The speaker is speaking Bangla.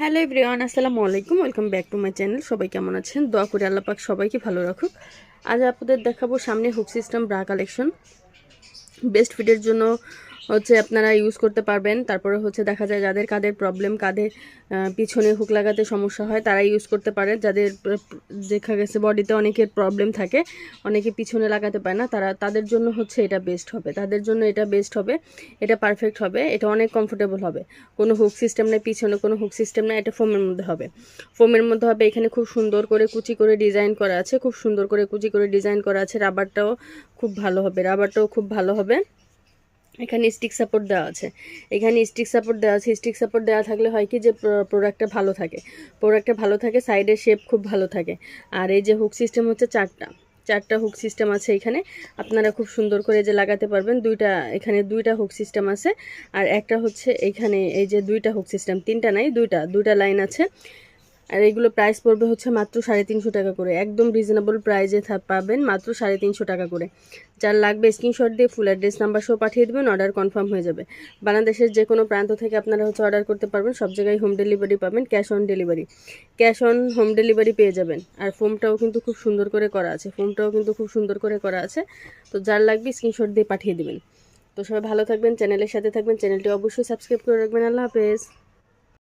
হ্যালো এভরিওয়ান, আসসালামু আলাইকুম। Welcome back to my channel. সবাই কেমন আছেন? দোয়া করে আল্লাহ পাক সবাইকে ভালো রাখুক। আজ আপনাদের দেখাবো সামনে hook system bra collection. Best ফিটের জন্য হচ্ছে আপনারা ইউজ করতে পারবেন। তারপরে হচ্ছে দেখা যায় যাদের কাদের প্রবলেম কাদের পিছনে হুক লাগাতে সমস্যা হয় তারা ইউজ করতে পারে। যাদের, দেখা গেছে বডিতে অনেকের প্রবলেম থাকে, অনেকে পিছনে লাগাতে পারে না, তারা, তাদের জন্য হচ্ছে এটা বেস্ট হবে। তাদের জন্য এটা বেস্ট হবে, এটা পারফেক্ট হবে, এটা অনেক কমফোর্টেবল হবে। কোনো হুক সিস্টেম নেই, পিছনে কোনো হুক সিস্টেম নেই, এটা ফোমের মধ্যে হবে। ফোমের মধ্যে হবে, এখানে খুব সুন্দর করে কুচি করে ডিজাইন করা আছে, খুব সুন্দর করে কুচি করে ডিজাইন করা আছে রাবারটাও খুব ভালো হবে রাবারটাও খুব ভালো হবে। এখানে স্টিক সাপোর্ট দেওয়া আছে। এখানে স্টিক সাপোর্ট দেওয়া আছে। স্টিক সাপোর্ট দেওয়া থাকলে হয় কি যে প্রোডাক্টটা ভালো থাকে। প্রোডাক্টটা ভালো থাকে সাইডের শেপ খুব ভালো থাকে। আর এই যে হুক সিস্টেম হচ্ছে চারটা। চারটা হুক সিস্টেম আছে এখানে। আপনারা খুব সুন্দর করে যে লাগাতে পারবেন। দুইটা, এখানে দুইটা হুক সিস্টেম আছে। আর একটা হচ্ছে এখানে এই যে দুইটা হুক সিস্টেম তিনটা নাই, দুইটা। দুইটা লাইন আছে। আর এগুলো প্রাইস পড়বে হচ্ছে মাত্র সাড়ে তিনশো টাকা করে। একদম রিজনেবল প্রাইজে পাবেন মাত্র সাড়ে তিনশো টাকা করে। যার লাগবে স্ক্রিনশট দিয়ে ফুল অ্যাড্রেস নাম্বার সহ পাঠিয়ে দেবেন অর্ডার কনফার্ম হয়ে যাবে। বাংলাদেশের যে কোনো প্রান্ত থেকে আপনারা হচ্ছে অর্ডার করতে পারবেন, সব জায়গায় হোম ডেলিভারি পাবেন cash on delivery cash on home delivery পেয়ে যাবেন। আর ফোমটাও কিন্তু খুব সুন্দর করে করা আছে ফোমটাও কিন্তু খুব সুন্দর করে করা আছে। তো যার লাগবে স্ক্রিনশট দিয়ে পাঠিয়ে দেবেন। তো সবাই ভালো থাকবেন চ্যানেলের সাথে থাকবেন চ্যানেলটি অবশ্যই সাবস্ক্রাইব করে রাখবেন। আল্লাহ হাফেজ।